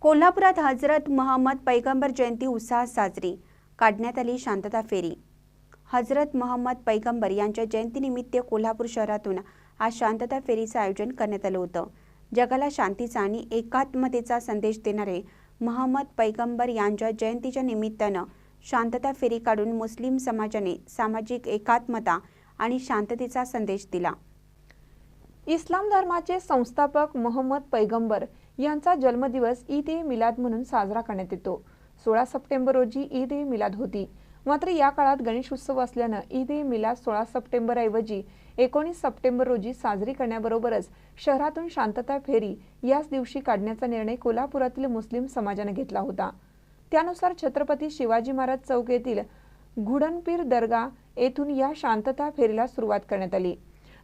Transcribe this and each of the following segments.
कोल्हापुरात हजरत महम्मद पैगंबर जयंती उत्साहात साजरी. काढण्यात आली शांतता फेरी. हजरत महम्मद पैगंबर यांच्या जयंतीनिमित्त कोल्हापूर शहरातून आज शांतता फेरीचं आयोजन करण्यात आलं होतं. जगाला शांतीचा आणि एकात्मतेचा संदेश देणारे महम्मद पैगंबर यांच्या जयंतीच्या निमित्तानं शांतता फेरी काढून मुस्लिम समाजाने सामाजिक एकात्मता आणि शांततेचा संदेश दिला. इस्लाम धर्माचे संस्थापक मोहम्मद पैगंबर यांचा जन्मदिवस ईद ए मिलाद म्हणून साजरा करण्यात येतो. सोळा सप्टेंबर रोजी ईद ए मिलाद होती. मात्र या काळात गणेश उत्सव असल्यानं ईद ए मिलाद सोळा सप्टेंबरऐवजी एकोणीस सप्टेंबर रोजी साजरी करण्याबरोबरच शहरातून शांतता फेरी याच दिवशी काढण्याचा निर्णय कोल्हापुरातील मुस्लिम समाजाने घेतला होता. त्यानुसार छत्रपती शिवाजी महाराज चौक येथील घुडणपीर दर्गा येथून या शांतता फेरीला सुरुवात करण्यात आली.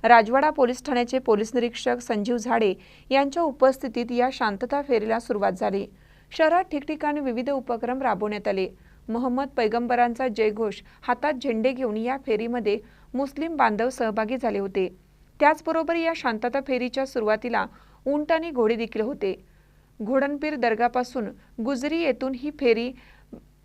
राजवाडा पोलीस ठाण्याचे पोलीस निरीक्षक संजीव झाडे यांच्या उपस्थितीत या शांतता फेरीला सुरुवात झाली. शहरात ठिकठिकाणी विविध उपक्रम राबवण्यात आले. मोहम्मद पैगंबरांचा जयघोष हातात झेंडे घेऊन या फेरीमध्ये मुस्लिम बांधव सहभागी झाले होते. त्याचबरोबर या शांतता फेरीच्या सुरुवातीला उंट आणि घोडे देखील होते. घोडणपीर दर्गापासून गुजरी येथून ही फेरी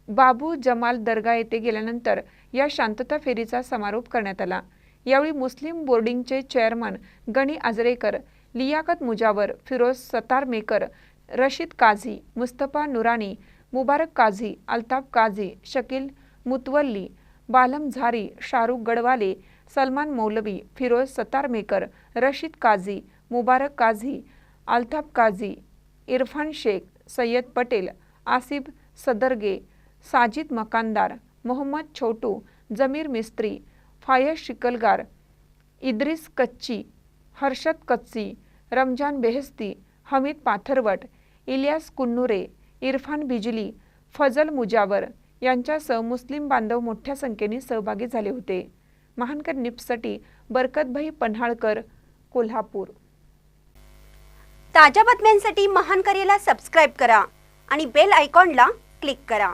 बाबू जमाल दर्गा येथे गेल्यानंतर या शांतता फेरीचा समारोप करण्यात आला. यावेळी मुस्लिम बोर्डिंगचे चेअरमन गणी आजरेकर लियाकत मुजावर फिरोज सतारमेकर रशीद काझी मुस्तफा नुरानी मुबारक काझी अल्ताफ काझी शकील मुतवल्ली बालम झारी शाहरुख गडवाले सलमान मौलवी फिरोज सतारमेकर रशीद काझी मुबारक काझी अल्ताफ काझी इरफान शेख सय्यद पटेल आसिफ सदरगे साजिद मकानदार मोहम्मद छोटू जमीर मिस्त्री फायस शिकलगार इद्रिस कच्ची हर्षद कच्ची रमजान बेहस्ती हमीद पाथरवट इलियास कुन्नुरे इरफान बिजली फजल मुजावर यांच्यासह मुस्लिम बांधव मोठ्या संख्येने सहभागी झाले होते. महानकर निप्ससाठी बरकतभाई पन्हाळकर कोल्हापूर. ताज्या बातम्यांसाठी महानकरेला सबस्क्राईब करा आणि बेल आयकॉनला क्लिक करा.